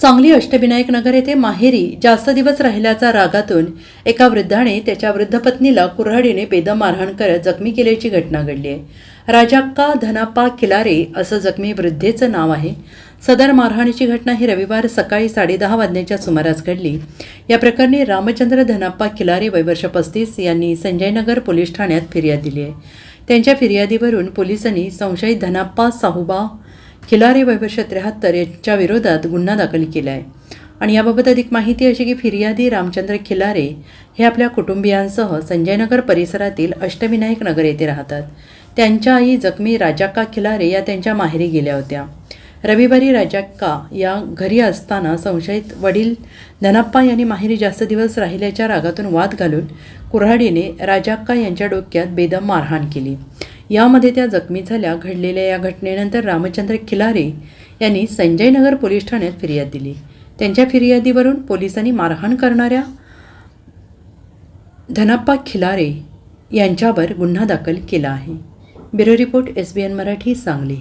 सांगली अष्टविनायक नगर येथे माहेरी जास्त दिवस राहिल्याचा रागातून एका वृद्धाने त्याच्या वृद्ध पत्नीला कुऱ्हाडीने बेदम मारहाण करत जखमी केल्याची घटना घडली आहे. राजाक्का धनाप्पा किलारे असं जखमी वृद्धेचं नाव आहे. सदर मारहाणीची घटना ही रविवार सकाळी साडेदहा वाजण्याच्या सुमारास घडली. या प्रकरणी रामचंद्र धनाप्पा किलारे वयवर्ष पस्तीस यांनी संजयनगर पोलीस ठाण्यात फिर्याद दिली आहे. त्यांच्या फिर्यादीवरून पोलिसांनी संशयित धनाप्पा साहुबा खिलारे वयवर्ष त्र्याहत्तर यांच्या विरोधात गुन्हा दाखल केला आहे आणि याबाबत अधिक माहिती अशी की फिर्यादी रामचंद्र खिलारे हे आपल्या कुटुंबियांसह संजयनगर परिसरातील अष्टविनायक नगर येथे राहतात. त्यांच्या आई जखमी राजाक्का खिलारे या त्यांच्या माहेरी गेल्या होत्या. रविवारी राजाक्का या घरी असताना संशयित वडील धनाप्पा यांनी माहेरी जास्त दिवस राहिल्याच्या रागातून वाद घालून कुऱ्हाडीने राजाक्का यांच्या डोक्यात बेदम मारहाण केली. यामध्ये त्या जखमी झाल्या घडलेल्या या घटनेनंतर रामचंद्र खिलारे यांनी संजयनगर पोलीस ठाण्यात फिर्याद दिली. त्यांच्या फिर्यादीवरून पोलिसांनी मारहाण करणाऱ्या धनाप्पा खिलारे यांच्यावर गुन्हा दाखल केला आहे. Bureau report S B N Marathi Sangli.